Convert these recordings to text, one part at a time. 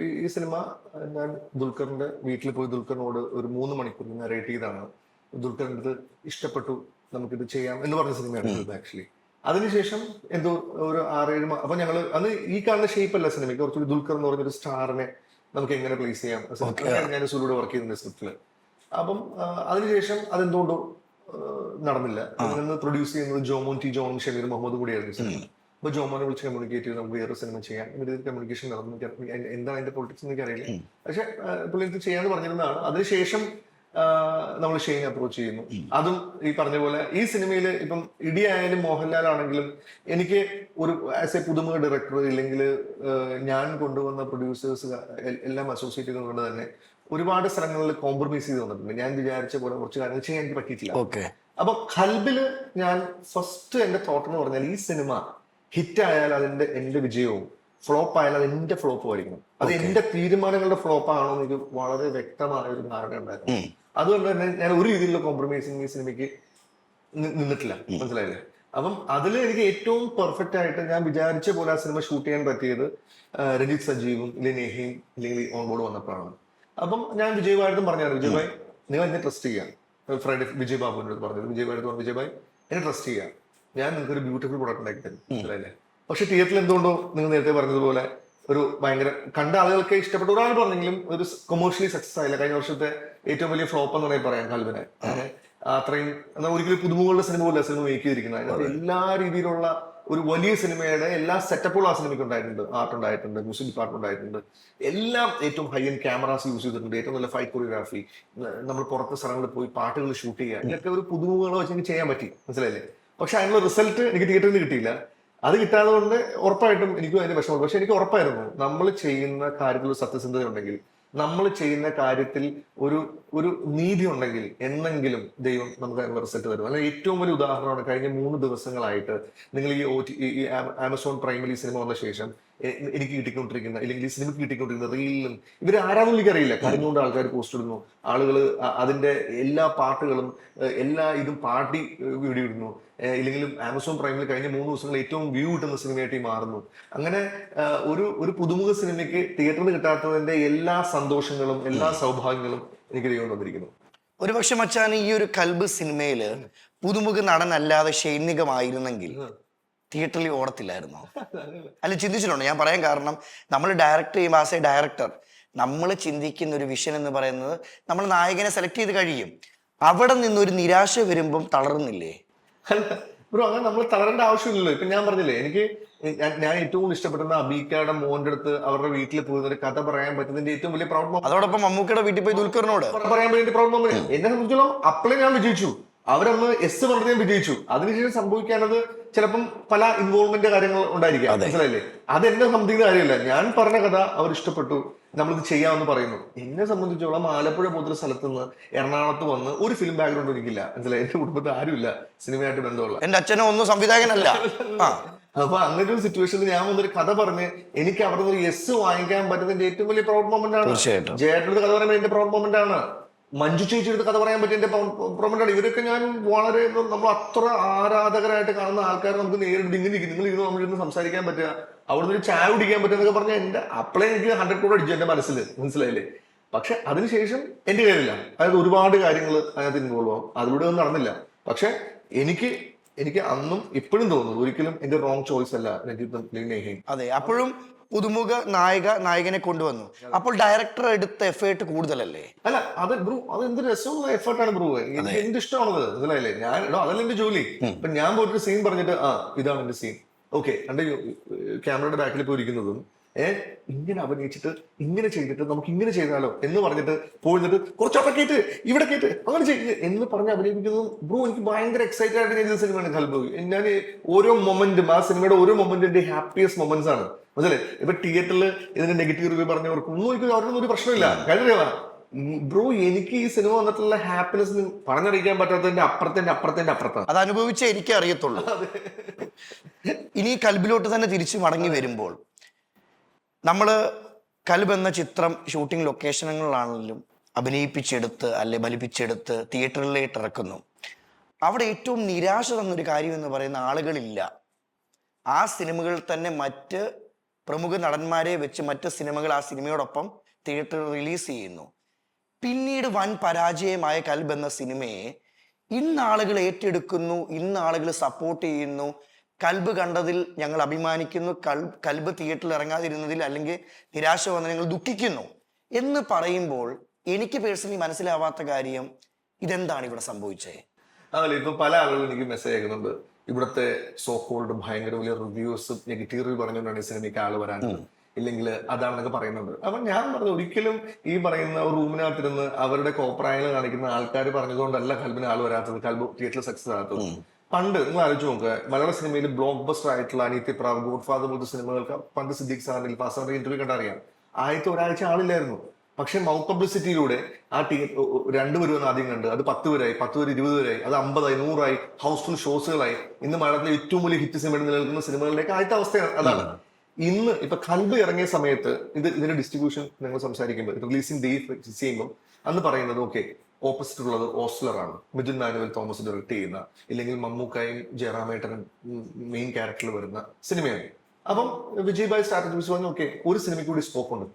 ഈ- സിനിമ ഞാൻ ദുൽഖറിന്റെ വീട്ടിൽ പോയി ദുൽഖറിനോട് ഒരു മൂന്ന് മണിക്കൂർ നറേറ്റ് ചെയ്താണ് ദുൽഖറിന്റെ അടുത്ത് ഇഷ്ടപ്പെട്ടു നമുക്കിത് ചെയ്യാം എന്ന് പറഞ്ഞ സിനിമയാണ് ഇത് ആക്ച്വലി അതിനുശേഷം എന്തോ ഒരു ആറേഴ് അപ്പൊ ഞങ്ങൾ അന്ന് ഈ കാണുന്ന ഷേപ്പ് അല്ല സിനിമയ്ക്ക്. കുറച്ചുകൂടി ദുൽഖർ എന്ന് പറഞ്ഞൊരു സ്റ്റാറിനെ നമുക്ക് എങ്ങനെ പ്ലേസ് ചെയ്യാം. ഞാൻ സുലൂടെ വർക്ക് ചെയ്യുന്ന സ്ക്രിപ്റ്റിൽ അപ്പം അതിനുശേഷം അതെന്തുകൊണ്ടോ നടന്നില്ല. അതിൽ നിന്ന് പ്രൊഡ്യൂസ് ചെയ്യുന്നത് ജോമോൻ ടി ജോൺ ഷമീർ മുഹമ്മദ് കൂടിയായിരുന്നു സിനിമ. അപ്പൊ ജോമോനെ വിളിച്ച് കമ്മ്യൂണിക്കേറ്റ് ചെയ്ത് നമുക്ക് വേറെ സിനിമ ചെയ്യാം. ഇവർ കമ്മ്യൂണിക്കേഷൻ നടന്നു എന്താ അതിന്റെ പൊളിറ്റിക്സ് എനിക്ക് അറിയില്ല പക്ഷെ പുള്ളി എനിക്ക് ചെയ്യാന്ന് പറഞ്ഞിരുന്നതാണ്. അതിനുശേഷം നമ്മൾ ഷെയിൻ അപ്രോച്ച് ചെയ്യുന്നു. അതും ഈ പറഞ്ഞ പോലെ ഈ സിനിമയിൽ ഇപ്പം ഇടിയായാലും മോഹൻലാൽ ആണെങ്കിലും എനിക്ക് ഒരു ആസ് എ പുതുമ ഡയറക്ടർ ഇല്ലെങ്കിൽ ഞാൻ കൊണ്ടുവന്ന പ്രൊഡ്യൂസേഴ്സ് എല്ലാം അസോസിയേറ്റ് ചെയ്തുകൊണ്ട് തന്നെ ഒരുപാട് സ്ഥലങ്ങളിൽ കോംപ്രമൈസ് ചെയ്ത് വന്നിട്ടുണ്ട്. ഞാൻ വിചാരിച്ച പോലെ കുറച്ച് കാര്യങ്ങൾ ചെയ്യാൻ എനിക്ക് പറ്റിയിട്ടില്ല. അപ്പൊ ഖൽബിൽ ഞാൻ ഫസ്റ്റ് എന്റെ തോട്ട് എന്ന് പറഞ്ഞാൽ ഈ സിനിമ ഹിറ്റ് ആയാൽ അതിന്റെ എന്റെ വിജയവും ഫ്ലോപ്പ് ആയാൽ അത് എന്റെ ഫ്ലോപ്പും ആയിരിക്കണം അത് എന്റെ തീരുമാനങ്ങളുടെ ഫ്ലോപ്പ് ആണോ എന്ന് എനിക്ക് വളരെ വ്യക്തമായ ഒരു ധാരണ ഉണ്ടായിരുന്നു. അതുകൊണ്ട് തന്നെ ഞാൻ ഒരു രീതിയിലുള്ള കോംപ്രമൈസിങ് ഈ സിനിമയ്ക്ക് നിന്നിട്ടില്ല. മനസ്സിലായില്ലേ? അപ്പം അതിൽ എനിക്ക് ഏറ്റവും പെർഫെക്റ്റ് ആയിട്ട് ഞാൻ വിചാരിച്ച പോലെ ആ സിനിമ ഷൂട്ട് ചെയ്യാൻ പറ്റിയത് രഞ്ജിത് സജീവും ഇല്ലെങ്കിൽ നെഹിയും ഇല്ലെങ്കിൽ ഓൺ ബോർഡ് വന്നപ്പോഴാണ്. അപ്പം ഞാൻ വിജയ് ഭാരതും പറഞ്ഞാണ് വിജയ് ഭായ് നിങ്ങൾ എന്നെ ട്രസ്റ്റ് ചെയ്യാം. ഫ്രൈഡേ വിജയ് ബാബുവിനോട് പറഞ്ഞത് വിജയ് ഭാരത് പറഞ്ഞു വിജയ് ഭായ് എന്നെ ട്രസ്റ്റ് ചെയ്യാം. ഞാൻ നിങ്ങൾക്ക് ഒരു ബ്യൂട്ടിഫുൾ പ്രൊഡക്റ്റ് ഉണ്ടാക്കി തരും പക്ഷെ തിയേറ്ററിൽ എന്തുകൊണ്ടോ നിങ്ങൾ നേരത്തെ പറഞ്ഞതുപോലെ ഒരു ഭയങ്കര കണ്ട ആളുകൾക്ക് ഇഷ്ടപ്പെട്ട. ഒരാൾ പറഞ്ഞെങ്കിലും ഒരു കൊമേഴ്ഷ്യലി സക്സസ് ആയില്ല. കഴിഞ്ഞ വർഷത്തെ ഏറ്റവും വലിയ ഫ്ലോപ്പ് എന്ന് വേണമെങ്കിൽ പറയാം കൽവിനെ അങ്ങനെ അത്രയും എന്നാൽ ഒരിക്കലും പുതുമുകളുടെ സിനിമ പോലെ സിനിമ മേക്ക് ചെയ്തിരിക്കുന്നത്. അതിനകത്ത് എല്ലാ രീതിയിലുള്ള ഒരു വലിയ സിനിമയുടെ എല്ലാ സെറ്റപ്പുകളും ആ സിനിമയ്ക്ക് ഉണ്ടായിട്ടുണ്ട്. ആർട്ട് ഉണ്ടായിട്ടുണ്ട് മ്യൂസിക് ഡിപ്പാർട്ട്മെന്റ് ഉണ്ടായിട്ടുണ്ട്. എല്ലാം ഏറ്റവും ഹൈ എൻഡ് ക്യാമറാസ് യൂസ് ചെയ്തിട്ടുണ്ട്. ഏറ്റവും നല്ല ഫൈറ്റ് കൊറിയോഗ്രാഫി നമ്മൾ പുറത്ത് സ്ഥലങ്ങളിൽ പോയി പാട്ടുകൾ ഷൂട്ട് ചെയ്യുക. ഇതൊക്കെ ഒരു പുതുമുകളോ വെച്ചെങ്കിൽ ചെയ്യാൻ പറ്റി. മനസ്സിലായില്ലേ? പക്ഷെ അതിനുള്ള റിസൾട്ട് എനിക്ക് തിയേറ്ററിൽ നിന്ന് കിട്ടിയില്ല. അത് കിട്ടാതെ കൊണ്ട് ഉറപ്പായിട്ടും എനിക്കും അതിന്റെ വിഷമമുണ്ട്. പക്ഷെ എനിക്ക് ഉറപ്പായിരുന്നു. നമ്മൾ ചെയ്യുന്ന കാര്യത്തിൽ ഒരു സത്യസന്ധത ഉണ്ടെങ്കിൽ നമ്മൾ ചെയ്യുന്ന കാര്യത്തിൽ ഒരു ഒരു നീതി ഉണ്ടെങ്കിൽ എന്നെങ്കിലും ദൈവം നമുക്ക് അതിനുള്ള റിസൾട്ട് തരും. അല്ലെങ്കിൽ ഏറ്റവും വലിയ ഉദാഹരണമാണ് കഴിഞ്ഞ മൂന്ന് ദിവസങ്ങളായിട്ട് നിങ്ങൾ ഈ ഒ ടി ഈ ആമസോൺ പ്രൈമറി സിനിമ വന്ന ശേഷം എനിക്ക് കിട്ടിക്കൊണ്ടിരിക്കുന്ന അല്ലെങ്കിൽ ഈ സിനിമയ്ക്ക് കിട്ടിക്കൊണ്ടിരിക്കുന്ന റീലിലും ഇവർ ആരാന്നും എനിക്കറിയില്ല. കരഞ്ഞുകൊണ്ട് ആൾക്കാർ പോസ്റ്റ് ഇടുന്നു. ആളുകൾ അതിന്റെ എല്ലാ പാട്ടുകളും എല്ലാ ഇതും പാട്ടി വീഡിയോ ഇടുന്നു ഇല്ലെങ്കിൽ ആമസോൺ പ്രൈമിൽ കഴിഞ്ഞ മൂന്ന് ദിവസങ്ങൾ ഏറ്റവും വ്യൂ കിട്ടുന്ന സിനിമയായിട്ട് മാറുന്നു. അങ്ങനെ ഒരു ഒരു പുതുമുഖ സിനിമയ്ക്ക് തിയേറ്ററിൽ കിട്ടാത്തതിന്റെ എല്ലാ സന്തോഷങ്ങളും എല്ലാ സൗഭാഗ്യങ്ങളും എനിക്ക് ദൈവം തന്നിരിക്കുന്നു. ഒരുപക്ഷെ മച്ചാൻ ഈ ഒരു കൽബ് സിനിമയിൽ പുതുമുഖ നടനല്ലാതെ ഷൈനികമായിരുന്നെങ്കിൽ തിയേറ്ററിൽ ഓടത്തില്ലായിരുന്നോ? അല്ല ചിന്തിച്ചിട്ടുണ്ട്? ഞാൻ പറയാൻ കാരണം നമ്മൾ ഡയറക്റ്റ് ചെയ്യുമ്പോൾ ആസ് എ ഡയറക്ടർ നമ്മൾ ചിന്തിക്കുന്ന ഒരു വിഷൻ എന്ന് പറയുന്നത് നമ്മൾ നായകനെ സെലക്ട് ചെയ്ത് കഴിയും. അവിടെ നിന്നൊരു നിരാശ വരുമ്പം തളർന്നില്ലേ? ബ്രോ അങ്ങനെ നമ്മൾ തളരേണ്ട ആവശ്യമില്ലല്ലോ. ഇപ്പൊ ഞാൻ പറഞ്ഞില്ലേ എനിക്ക് ഞാൻ- ഏറ്റവും കൂടുതൽ ഇഷ്ടപ്പെടുന്ന അബീക്കയുടെ മോന്റെ അടുത്ത് അവരുടെ വീട്ടിൽ പോകുന്ന ഒരു കഥ പറയാൻ പറ്റുന്നതിന്റെ ഏറ്റവും വലിയ പ്രൗഡ് അതോടൊപ്പം മമ്മൂക്കയുടെ വീട്ടിൽ പോയി ദുൽഖറിനോട്. പറയാൻ വേണ്ടി പ്രൗഡ് മൊമെന്റ് എന്നെ സംബന്ധിച്ചോളം അപ്പളെ ഞാൻ വിജയിച്ചു. അവരന്ന് എസ് വളരെയും വിജയിച്ചു. അതിനുശേഷം സംഭവിക്കാനത് ചിലപ്പം പല ഇൻവോൾവ്മെന്റ് കാര്യങ്ങൾ ഉണ്ടായിരിക്കാം. മനസ്സിലായില്ലേ? അത് എന്നെ സംബന്ധിക്കുന്ന കാര്യമല്ല. ഞാൻ പറഞ്ഞ കഥ അവർ ഇഷ്ടപ്പെട്ടു. നമ്മളിത് ചെയ്യാമെന്ന് പറയുന്നു. എന്നെ സംബന്ധിച്ചോളം ആലപ്പുഴ പോലൊരു സ്ഥലത്ത് നിന്ന് എറണാകുളത്ത് വന്ന് ഒരു ഫിലിം ബാക്ക്ഗ്രൗണ്ട് എനിക്കില്ല. മനസ്സിലായി? എന്റെ കുടുംബത്തിൽ ആരുമില്ല. സിനിമയായിട്ട് ബന്ധമുള്ള. എന്റെ അച്ഛനോ ഒന്നും സംവിധായകനല്ല. അപ്പൊ അങ്ങനെ ഒരു സിറ്റുവേഷനിൽ ഞാൻ വന്നൊരു കഥ പറഞ്ഞ് എനിക്ക് അവിടെ നിന്ന് ഒരു എസ് വാങ്ങിക്കാൻ പറ്റുന്നതിന്റെ ഏറ്റവും വലിയ പ്രൗഡ് മൊമെന്റ് ആണ്. തീർച്ചയായിട്ടും. കഥ പറയുമ്പോൾ എന്റെ പ്രൗഡ് മൊമെന്റ് ആണ്. മഞ്ജു ചേച്ചിയുടെ കഥ പറയാൻ പറ്റിയ പ്രൊമന്റാണ് ഇവരൊക്കെ ഞാൻ വളരെ നമ്മൾ അത്ര ആരാധകരായിട്ട് കാണുന്ന ആൾക്കാരെ നമുക്ക് നേരിട്ട് ഇങ്ങനെ ഇരിക്കും. നിങ്ങൾ ഇരുന്ന് നമ്മളിരുന്ന് സംസാരിക്കാൻ പറ്റുക. അവിടുന്ന് ഒരു ചായ കുടിക്കാൻ പറ്റുക എന്നൊക്കെ പറഞ്ഞാൽ എന്റെ അപ്പളേ എനിക്ക് ഹൺഡ്രഡ് കോടി അടിച്ചു എന്റെ മനസ്സിൽ മനസ്സിലായില്ലേ? പക്ഷെ അതിനുശേഷം എന്റെ കാര്യമില്ല അതായത് ഒരുപാട് കാര്യങ്ങൾ അതിനകത്ത് ഇൻവോൾവ് ആവും. അതിലൂടെ ഒന്നും നടന്നില്ല. പക്ഷെ എനിക്ക് എനിക്ക് അന്നും ഇപ്പോഴും തോന്നുന്നു ഒരിക്കലും എന്റെ റോങ് ചോയ്സ് അല്ല രഞ്ജിത്ത് അതെ അപ്പോഴും പുതുമുഖ നായിക നായകനെ കൊണ്ടുവന്നു. അപ്പോൾ ഡയറക്ടർ എടുത്ത എഫേർട്ട് കൂടുതലല്ലേ? അല്ല അത് ബ്രൂ അത് എന്ത് രസമുള്ള എഫേർട്ടാണ് ബ്രൂ. എനിക്ക് എന്ത് ഇഷ്ടമാണത്? മനസ്സിലായില്ലേ? ഞാൻ എടോ അതല്ല എന്റെ ജോലി. ഇപ്പൊ ഞാൻ പോയിട്ട് സീൻ പറഞ്ഞിട്ട് ആ ഇതാണ് എന്റെ സീൻ ഓക്കെ എന്റെ ക്യാമറയുടെ ബാക്കിൽ പോയി ഇരിക്കുന്നതും ഏഹ് ഇങ്ങനെ അഭിനയിച്ചിട്ട് ഇങ്ങനെ ചെയ്തിട്ട് നമുക്ക് ഇങ്ങനെ ചെയ്താലോ എന്ന് പറഞ്ഞിട്ട് പോയിട്ട് കുറച്ചൊക്കെ കേട്ട് ഇവിടെ കേട്ട് അങ്ങനെ ചെയ്ത് എന്ന് പറഞ്ഞ് അഭിനയിപ്പിക്കുന്നതും ബ്രോ എനിക്ക് ഭയങ്കര എക്സൈറ്റഡ് ആയിട്ട് ചെയ്ത സിനിമയാണ് കൽബു ഞാൻ ഓരോ മൊമെന്റും ആ സിനിമയുടെ ഓരോ മൊമെന്റും എന്റെ ഹാപ്പിയസ്റ്റ് മൊമെന്റ്സ് ആണ്. മനസ്സിലെ ഇപ്പൊ തിയേറ്ററിൽ ഇതിന്റെ നെഗറ്റീവ് റിവ്യൂ പറഞ്ഞവർക്ക് ഒന്നും എനിക്ക് അവരൊന്നും ഒരു പ്രശ്നമില്ല. കഴിഞ്ഞ ബ്രോ എനിക്ക് ഈ സിനിമ വന്നിട്ടുള്ള ഹാപ്പിനെസ് പറഞ്ഞറിയിക്കാൻ പറ്റാത്തതിന്റെ അപ്പുറത്തിന്റെ അപ്പുറത്തിന്റെ അപ്പുറത്താണ്. അത് അനുഭവിച്ചേ എനിക്ക് അറിയത്തുള്ളൂ. ഇനി കൽബിലോട്ട് തന്നെ തിരിച്ചു മടങ്ങി വരുമ്പോൾ നമ്മൾ കൽബ് എന്ന ചിത്രം ഷൂട്ടിംഗ് ലൊക്കേഷനുകളിലാണെങ്കിലും അഭിനയിപ്പിച്ചെടുത്ത് അല്ലെ ബലിപ്പിച്ചെടുത്ത് തിയേറ്ററിലേക്ക് ഇറക്കുന്നു. അവിടെ ഏറ്റവും നിരാശ തന്നൊരു കാര്യം എന്ന് പറയുന്ന ആളുകളില്ല. ആ സിനിമകളിൽ തന്നെ മറ്റ് പ്രമുഖ നടന്മാരെ വെച്ച് മറ്റ് സിനിമകൾ ആ സിനിമയോടൊപ്പം തിയേറ്ററിൽ റിലീസ് ചെയ്യുന്നു. പിന്നീട് വൻ പരാജയമായ കൽബ് എന്ന സിനിമയെ ഇന്ന് ആളുകൾ ഏറ്റെടുക്കുന്നു ഇന്ന് ആളുകൾ സപ്പോർട്ട് ചെയ്യുന്നു. കൽബ് കണ്ടതിൽ ഞങ്ങൾ അഭിമാനിക്കുന്നു. കൽ കൽബ് തിയേറ്ററിൽ ഇറങ്ങാതിരുന്നതിൽ അല്ലെങ്കിൽ നിരാശ വന്ന് ഞങ്ങൾ ദുഃഖിക്കുന്നു. എന്ന് പറയുമ്പോൾ എനിക്ക് പേഴ്സണലി മനസ്സിലാവാത്ത കാര്യം ഇതെന്താണ് ഇവിടെ സംഭവിച്ചത്? അതല്ല ഇപ്പൊ പല ആളുകളും എനിക്ക് മെസ്സേജ് അയക്കുന്നുണ്ട്. ഇവിടുത്തെ സോ കോൾഡ് ഭയങ്കര വലിയ റിവ്യൂസ് നെഗറ്റീവ് റിവ്യൂ പറഞ്ഞുകൊണ്ടാണ് ഈ സിനിമയ്ക്ക് ആൾ വരാൻ ഇല്ലെങ്കിൽ അതാണെന്നൊക്കെ പറയുന്നുണ്ട്. അപ്പൊ ഞാൻ പറഞ്ഞു ഒരിക്കലും ഈ പറയുന്ന റൂമിനകത്തിരുന്ന് അവരുടെ കോപ്രായങ്ങൾ കാണിക്കുന്ന ആൾക്കാർ പറഞ്ഞതുകൊണ്ടല്ല കൽബിന് ആൾ വരാത്തത് കൽബ് തിയേറ്ററിൽ സക്സസ് ആകാത്തത്. പണ്ട് നിങ്ങൾ ആലോചിച്ച് നോക്കുക മലയാള സിനിമയിൽ ബ്ലോക്ക് ബസ്റ്റർ ആയിട്ടുള്ള അനീതി പ്രാവ് ഗോഡ് ഫാദർ പോലത്തെ സിനിമകൾക്ക് പണ്ട് സിദ്ദീഖ് സാറിന്റെ ഫാസാറിന്റെ ഇന്റർവ്യൂ കണ്ടറിയാം. ആദ്യത്തെ ഒരാഴ്ച ആളില്ലായിരുന്നു. പക്ഷെ മൗത്ത് പബ്ലിസിറ്റിയിലൂടെ ആ രണ്ട് വരവാണ് ആദ്യം കണ്ട്. അത് പത്ത് പേരായി പത്ത് പേര് ഇരുപത് പേരായി അത് അമ്പതായി നൂറായി ഹൗസ്ഫുൾ ഷോസുകളായി. ഇന്ന് മലയാളത്തിലെ ഏറ്റവും വലിയ ഹിറ്റ് സിനിമ നിലനിൽക്കുന്ന സിനിമകളിലേക്ക് ആദ്യത്തെ അവസ്ഥ അതാണ്. ഇന്ന് ഇപ്പൊ കൽബ് ഇറങ്ങിയ സമയത്ത് ഇത് ഇതിന്റെ ഡിസ്ട്രിബ്യൂഷൻ നിങ്ങൾ സംസാരിക്കുമ്പോൾ റിലീസിംഗ് ഡേ ഫിക്സ് ചെയ്യുമ്പോൾ അന്ന് പറയുന്നത് ഓക്കെ ഓപ്പോസിറ്റ് ഉള്ളത് ഓസ്ലർ ആണ് മിഥുൻ മാനുവൽ തോമസ് ഡയറക്ട് ചെയ്യുന്ന ഇല്ലെങ്കിൽ മമ്മൂക്കായും ജയറാമേട്ടനും മെയിൻ ക്യാരക്ടറിൽ വരുന്ന സിനിമയാണ്. അപ്പം വിജയ് ഭായ് സ്ട്രാറ്റജീസ് പറഞ്ഞു ഓക്കെ ഒരു സിനിമയ്ക്ക് കൂടി സ്കോപ്പ് ഉണ്ട്.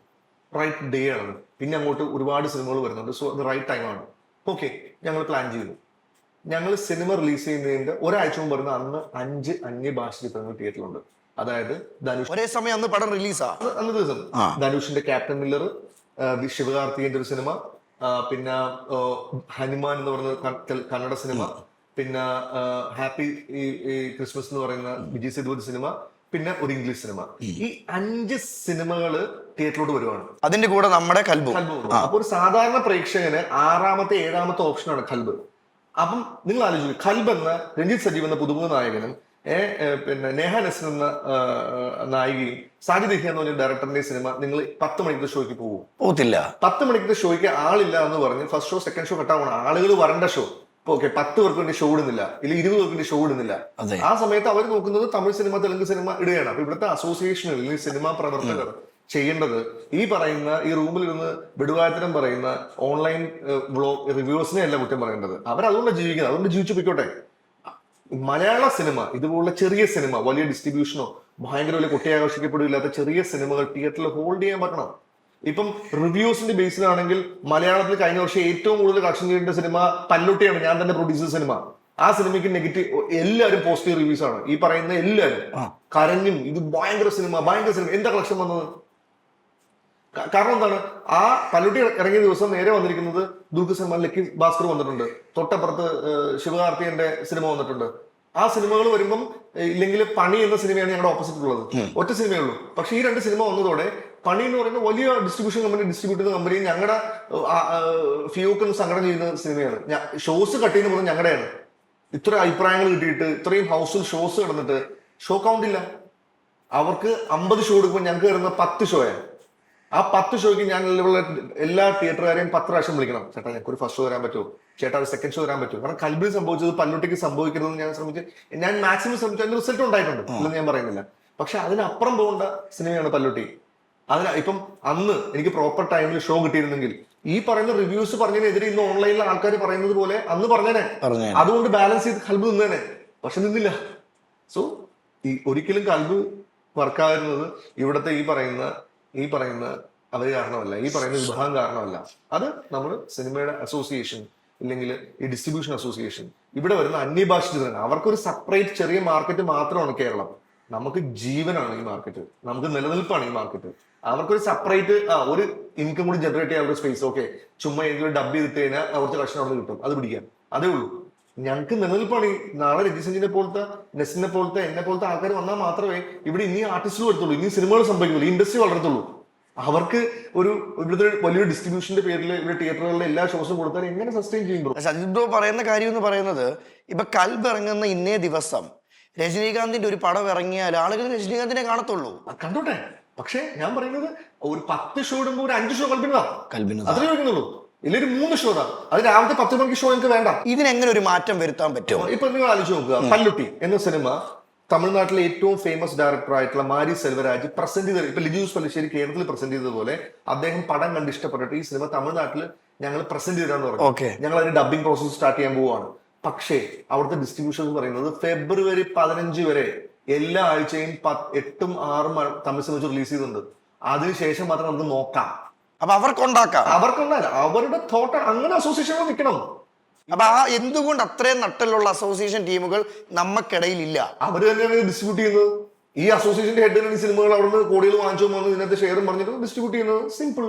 റൈറ്റ് ഡേ ആണ്. പിന്നെ അങ്ങോട്ട് ഒരുപാട് സിനിമകൾ വരുന്നുണ്ട്. സോ അത് റൈറ്റ് ടൈം ആണ്. ഓക്കെ ഞങ്ങൾ പ്ലാൻ ചെയ്തു. ഞങ്ങൾ സിനിമ റിലീസ് ചെയ്യുന്നതിന്റെ ഒരാഴ്ച മുമ്പ് വരുന്ന അന്ന് അഞ്ച് അന്യഭാഷ ചിത്രങ്ങൾ തിയേറ്ററിലുണ്ട് അതായത് ധനുഷ് ഒരേ സമയം അന്ന് പടം റിലീസാ അന്ന് അന്ന് ദിവസം ധനുഷിന്റെ ക്യാപ്റ്റൻ മില്ലർ ശിവകാർത്തികന്റെ ഒരു സിനിമ പിന്നെ ഹനുമാൻ എന്ന് പറയുന്ന കന്നഡ സിനിമ പിന്നെ ഹാപ്പി ഈ ക്രിസ്മസ് എന്ന് പറയുന്ന വിജയ് സേതുപതി സിനിമ പിന്നെ ഒരു ഇംഗ്ലീഷ് സിനിമ ഈ അഞ്ച് സിനിമകൾ തിയേറ്ററിലോട്ട് വരുവാണ്. അതിന്റെ കൂടെ നമ്മുടെ കൽബും. അപ്പൊ ഒരു സാധാരണ പ്രേക്ഷകന് ആറാമത്തെ ഏഴാമത്തെ ഓപ്ഷനാണ് കൽബ്. അപ്പം നിങ്ങൾ ആലോചിക്കും കൽബ് എന്ന രഞ്ജിത്ത് സജീവ് എന്ന പുതുമുഖ നായകനും പിന്നെ നേഹ നസൻ എന്ന നായികയും സാജിദ് എന്ന് പറഞ്ഞ ഡയറക്ടറിന്റെ സിനിമ നിങ്ങൾ പത്ത് മണിക്കത്തെ ഷോയ്ക്ക് പോകും പോകത്തില്ല. പത്ത് മണിക്കത്തെ ഷോയ്ക്ക് ആളില്ല എന്ന് പറഞ്ഞ് ഫസ്റ്റ് ഷോ സെക്കൻഡ് ഷോ കട്ടാവണം ആളുകൾ വരണ്ട ഷോ ഇപ്പൊ ഓക്കെ പത്ത് പേർക്ക് വേണ്ടി ഷോ ഇടുന്നില്ല. ഇല്ല ഇരുപത് പേർക്ക് വേണ്ടി ഷോ ഇടുന്നില്ല. ആ സമയത്ത് അവർ നോക്കുന്നത് തമിഴ് സിനിമ തെലുങ്ക് സിനിമ ഇടുകയാണ്. അപ്പൊ ഇവിടുത്തെ അസോസിയേഷനിൽ സിനിമാ പ്രവർത്തകർ. ചെയ്യേണ്ടത്. ഈ പറയുന്ന ഈ റൂമിലിരുന്ന് വിടുവാത്തരം വിടുവായത്തരം പറയുന്ന ഓൺലൈൻ വ്ളോഗ് റിവ്യൂസിനെ അല്ല കുറ്റം പറയേണ്ടത്. അവർ അതുകൊണ്ട് ജീവിക്കുന്നത്. അതുകൊണ്ട് ജീവിച്ചു പോയിക്കോട്ടെ. മലയാള സിനിമ ഇതുപോലുള്ള ചെറിയ സിനിമ വലിയ ഡിസ്ട്രിബ്യൂഷനോ ഭയങ്കര വലിയ കൊട്ടിയാകർഷിക്കപ്പെടില്ലാത്ത ചെറിയ സിനിമകൾ തിയേറ്ററിൽ ഹോൾഡ് ചെയ്യാൻ പറ്റണം. ഇപ്പം റിവ്യൂസിന്റെ ബേസിലാണെങ്കിൽ മലയാളത്തിൽ കഴിഞ്ഞ വർഷം ഏറ്റവും കൂടുതൽ കളക്ഷൻ ചെയ്യേണ്ട സിനിമ പല്ലുട്ടിയാണ് ഞാൻ തന്നെ പ്രൊഡ്യൂസർ സിനിമ. ആ സിനിമയ്ക്ക് നെഗറ്റീവ് എല്ലാവരും പോസിറ്റീവ് റിവ്യൂസ് ആണ്. ഈ പറയുന്ന എല്ലാവരും കരഞ്ഞും ഇത് ഭയങ്കര സിനിമ ഭയങ്കര സിനിമ. എന്താ കളക്ഷൻ വന്നത്? കാരണം എന്താണ്? ആ പല്ലുട്ടി ഇറങ്ങിയ ദിവസം നേരെ വന്നിരിക്കുന്നത് ദുർഗ സിനിമ ലക്കി ഭാസ്കർ വന്നിട്ടുണ്ട്. തൊട്ടപ്പുറത്ത് ശിവകാർത്തികന്റെ സിനിമ വന്നിട്ടുണ്ട്. ആ സിനിമകൾ വരുമ്പം ഇല്ലെങ്കിൽ പണി എന്ന സിനിമയാണ് ഞങ്ങളുടെ ഓപ്പോസിറ്റ് ഉള്ളത്. ഒറ്റ സിനിമയേ ഉള്ളൂ. പക്ഷെ ഈ രണ്ട് സിനിമ വന്നതോടെ പണി എന്ന് പറയുന്ന വലിയ ഡിസ്ട്രിബ്യൂഷൻ കമ്പനി ഡിസ്ട്രിബ്യൂട്ട് ചെയ്യുന്ന കമ്പനി ഞങ്ങളുടെ ഫിയോക്കും സംഘടന ചെയ്യുന്ന സിനിമയാണ്. ഷോസ് കട്ട് ചെയ്യുന്ന പോലും ഞങ്ങളുടെയാണ് ഇത്ര അഭിപ്രായങ്ങൾ കിട്ടിയിട്ട് ഇത്രയും ഹൗസിൽ ഷോസ് കിടന്നിട്ട് ഷോ കൗണ്ട് ഇല്ല. അവർക്ക് അമ്പത് ഷോ എടുക്കുമ്പോൾ ഞങ്ങൾക്ക് കയറുന്ന പത്ത് ഷോയാണ് ആ പത്ത് ഷോയ്ക്ക് ഞാൻ ഉള്ള എല്ലാ തിയേറ്ററുകാരെയും പത്ത് പ്രാവശ്യം വിളിക്കണം. ചേട്ടാ ഞങ്ങൾക്ക് ഒരു ഫസ്റ്റ് ഷോ വരാൻ പറ്റുമോ? ചേട്ടാ ഒരു സെക്കൻഡ് ഷോ വരാൻ പറ്റുമോ? കാരണം കൽബിൽ സംഭവിച്ചത് പല്ലുട്ടിക്ക് സംഭവിക്കരുതെന്ന് ഞാൻ ശ്രമിച്ച് ഞാൻ മാക്സിമം ശ്രമിച്ചു അതിന്റെ റിസൾട്ട് ഉണ്ടായിട്ടുണ്ട്. ഇല്ലെന്ന് ഞാൻ പറയുന്നില്ല. പക്ഷെ അതിനപ്പുറം പോകേണ്ട സിനിമയാണ് പല്ലുട്ടി. അതിന് ഇപ്പം അന്ന് എനിക്ക് പ്രോപ്പർ ടൈമിൽ ഷോ കിട്ടിയിരുന്നെങ്കിൽ ഈ പറയുന്ന റിവ്യൂസ് പറഞ്ഞതിനെതിരെ ഇന്ന് ഓൺലൈനിൽ ആൾക്കാർ പറയുന്നത് പോലെ അന്ന് പറഞ്ഞേനെ. പറഞ്ഞേ അതുകൊണ്ട് ബാലൻസ് ചെയ്ത് കൽബ് നിന്നേനെ. പക്ഷെ നിന്നില്ല. സോ ഈ ഒരിക്കലും കൽബ് വർക്കാകുന്നത് ഇവിടുത്തെ ഈ പറയുന്ന ഈ പറയുന്ന അത് കാരണമല്ല ഈ പറയുന്ന വിഭാഗം കാരണമല്ല. അത് നമ്മൾ സിനിമയുടെ അസോസിയേഷൻ ഇല്ലെങ്കിൽ ഈ ഡിസ്ട്രിബ്യൂഷൻ അസോസിയേഷൻ ഇവിടെ വരുന്ന അന്യഭാഷ ചിത്രങ്ങൾ അവർക്കൊരു സെപ്പറേറ്റ് ചെറിയ മാർക്കറ്റ് മാത്രമാണ് കേരളം. നമുക്ക് ജീവനാണ് ഈ മാർക്കറ്റ് നമുക്ക് നിലനിൽപ്പാണ് ഈ മാർക്കറ്റ് അവർക്കൊരു സെപ്പറേറ്റ് ആ ഒരു ഇൻകം കൂടി ജനറേറ്റ് ചെയ്യാനുള്ള സ്പേസ് ഓക്കെ ചുമ്മാ എങ്കിലും ഡബ് ചെയ്തിട്ട് കഴിഞ്ഞാൽ കുറച്ച് കളക്ഷൻ അവിടെ കിട്ടും. അത് പിടിക്കാം. അതേ ഉള്ളൂ. ഞങ്ങൾക്ക് നിലനിൽപ്പാണ്. നാളെ രജിസഞ്ചിനെ പോലത്തെ നെസിനെ പോലത്തെ എന്നെ പോലത്തെ ആൾക്കാർ വന്നാൽ മാത്രമേ ഇവിടെ ഇനി ആർട്ടിസ്റ്റുകൾ വരത്തുള്ളൂ ഇനി സിനിമകൾ സംഭവിക്കുള്ളൂ ഇൻഡസ്ട്രി വളരത്തുള്ളൂ. അവർക്ക് ഒരു ഇവിടുത്തെ വലിയൊരു ഡിസ്ട്രിബ്യൂഷന്റെ പേരിൽ ഇവിടെ തിയേറ്ററുകളിലെ എല്ലാ ഷോസും കൊടുത്താൽ എങ്ങനെ സസ്റ്റെയിൻ ചെയ്യും സജിത് ബ്രോ പറയുന്ന കാര്യം എന്ന് പറയുന്നത് ഇപ്പൊ കൽബ് ഇറങ്ങുന്ന ഇന്നേ ദിവസം രജനീകാന്തിന്റെ ഒരു പടം ഇറങ്ങിയാൽ ആളുകൾ രജനീകാന്തിനെ കാണത്തുള്ളൂ. കണ്ടോട്ടെ? പക്ഷേ ഞാൻ പറയുന്നത് ഒരു പത്ത് ഷോ ഇടുമ്പോൾ ഒരു അഞ്ച് ഷോ കൽപ്പിനതാ കൽബിന് അത്രേ ചോദിക്കുന്നുള്ളൂ ഇല്ല ഒരു മൂന്ന് ഷോ ഇടാം. അത് രാവിലത്തെ പത്ത് മണിക്ക് ഷോ എനിക്ക് വേണ്ട. ഇതിനെങ്ങനെ ഒരു മാറ്റം വരുത്താൻ പറ്റുമോ ഇപ്പൊ നിങ്ങൾ ആലോചിച്ച് നോക്കുക. പല്ലുട്ടി എന്ന സിനിമ തമിഴ്നാട്ടിലെ ഏറ്റവും ഫേമസ് ഡയറക്ടർ ആയിട്ടുള്ള മാരി സെൽവരാജ് പ്രസന്റ് ചെയ്ത ഇപ്പൊ ലിജൂസ് പല്ലിശ്ശേരി കേരളത്തിൽ പ്രസന്റ് ചെയ്തതുപോലെ അദ്ദേഹം പടം കണ്ട് ഇഷ്ടപ്പെട്ടിട്ട് ഈ സിനിമ തമിഴ്നാട്ടിൽ ഞങ്ങൾ പ്രസന്റ് ചെയ്താന്ന് പറഞ്ഞു. ഓക്കെ. ഞങ്ങൾ അതിന്റെ ഡബിംഗ് പ്രോസസ് സ്റ്റാർട്ട് ചെയ്യാൻ പോവുകയാണ് പക്ഷേ അവിടുത്തെ ഡിസ്ട്രിബ്യൂഷൻ എന്ന് പറയുന്നത് ഫെബ്രുവരി പതിനഞ്ച് വരെ എല്ലാ ആഴ്ചയും എട്ടും ആറും തമിഴ് സിനിമ റിലീസ് ചെയ്തിട്ടുണ്ട്. അതിനുശേഷം മാത്രം നമുക്ക് നോക്കാം. അപ്പൊ അവർക്കുണ്ടാക്കാം. അവർക്കൊന്നല്ല അവരുടെ തോട്ട അങ്ങനെ അസോസിയേഷൻ നിൽക്കണം. അപ്പൊ ആ എന്തുകൊണ്ട് അത്രയും നട്ടലുള്ള അസോസിയേഷൻ ടീമുകൾ നമ്മക്കിടയിൽ ഇല്ല അവർ തന്നെയാണ് ഡിസ്ട്രിബ്യൂട്ട് ചെയ്യുന്നത്. ഈ അസോസിയേഷന്റെ ഹെഡ് സിനിമകൾ അവിടുന്ന് കോടികൾ വാങ്ങിച്ചു പോകുന്നത് ഇതിനകത്ത് ഷെയറും പറഞ്ഞിട്ട് ഡിസ്ട്രിബ്യൂട്ട് ചെയ്യുന്നത്. സിമ്പിൾ